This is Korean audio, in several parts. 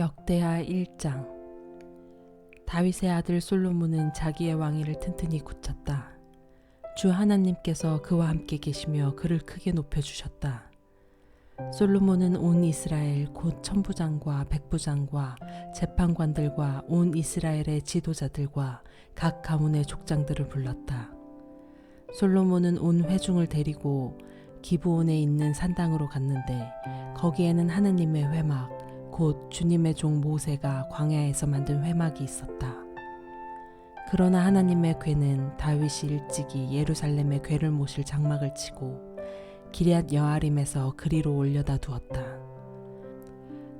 역대하 1장 다윗의 아들 솔로몬은 자기의 왕위를 튼튼히 굳혔다. 주 하나님께서 그와 함께 계시며 그를 크게 높여 주셨다. 솔로몬은 온 이스라엘 곧 천부장과 백부장과 재판관들과 온 이스라엘의 지도자들과 각 가문의 족장들을 불렀다. 솔로몬은 온 회중을 데리고 기브온에 있는 산당으로 갔는데 거기에는 하나님의 회막 곧 주님의 종 모세가 광야에서 만든 회막이 있었다. 그러나 하나님의 괴는 다윗이 일찍이 예루살렘의 괴를 모실 장막을 치고 기럇 여아림에서 그리로 올려다 두었다.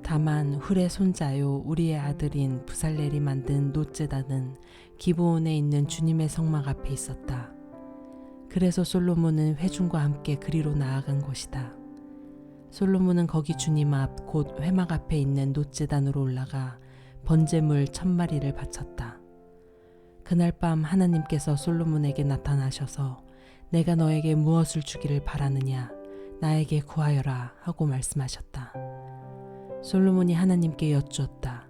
다만 훌의 손자요 우리의 아들인 부살렐이 만든 노제단은 기브온에 있는 주님의 성막 앞에 있었다. 그래서 솔로몬은 회중과 함께 그리로 나아간 것이다. 솔로몬은 거기 주님 앞 곧 회막 앞에 있는 노제단으로 올라가 번제물 천 마리를 바쳤다. 그날 밤 하나님께서 솔로몬에게 나타나셔서 내가 너에게 무엇을 주기를 바라느냐 나에게 구하여라 하고 말씀하셨다. 솔로몬이 하나님께 여쭈었다.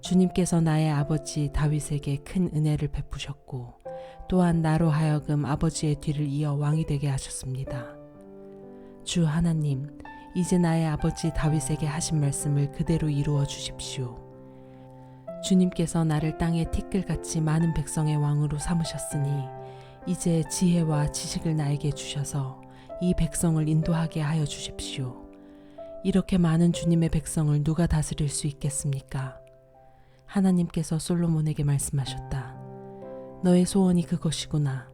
주님께서 나의 아버지 다윗에게 큰 은혜를 베푸셨고 또한 나로 하여금 아버지의 뒤를 이어 왕이 되게 하셨습니다. 주 하나님, 이제 나의 아버지 다윗에게 하신 말씀을 그대로 이루어 주십시오. 주님께서 나를 땅의 티끌같이 많은 백성의 왕으로 삼으셨으니 이제 지혜와 지식을 나에게 주셔서 이 백성을 인도하게 하여 주십시오. 이렇게 많은 주님의 백성을 누가 다스릴 수 있겠습니까? 하나님께서 솔로몬에게 말씀하셨다. 너의 소원이 그것이구나.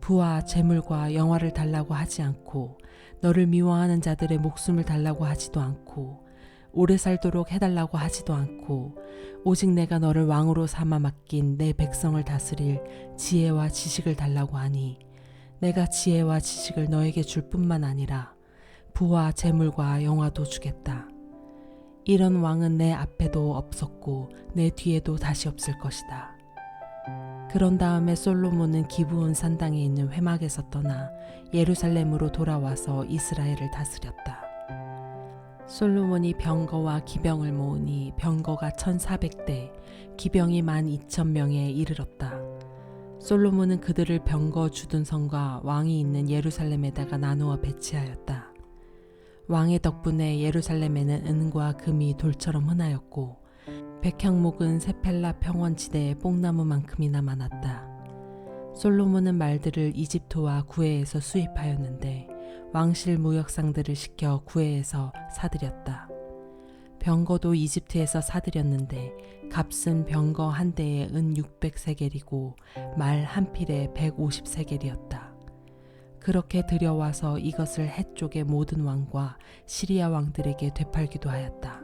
부와 재물과 영화를 달라고 하지 않고 너를 미워하는 자들의 목숨을 달라고 하지도 않고 오래 살도록 해달라고 하지도 않고 오직 내가 너를 왕으로 삼아 맡긴 내 백성을 다스릴 지혜와 지식을 달라고 하니 내가 지혜와 지식을 너에게 줄 뿐만 아니라 부와 재물과 영화도 주겠다. 이런 왕은 내 앞에도 없었고 내 뒤에도 다시 없을 것이다. 그런 다음에 솔로몬은 기브온 산당에 있는 회막에서 떠나 예루살렘으로 돌아와서 이스라엘을 다스렸다. 솔로몬이 병거와 기병을 모으니 병거가 1400대, 기병이 12,000명에 이르렀다. 솔로몬은 그들을 병거 주둔 성과 왕이 있는 예루살렘에다가 나누어 배치하였다. 왕의 덕분에 예루살렘에는 은과 금이 돌처럼 흔하였고 백향목은 세펠라 평원지대의 뽕나무만큼이나 많았다. 솔로몬은 말들을 이집트와 구해에서 수입하였는데 왕실 무역상들을 시켜 구해에서 사들였다. 병거도 이집트에서 사들였는데 값은 병거 한 대에 은 600세겔이고 말 한 필에 150세겔이었다. 그렇게 들여와서 이것을 해 쪽의 모든 왕과 시리아 왕들에게 되팔기도 하였다.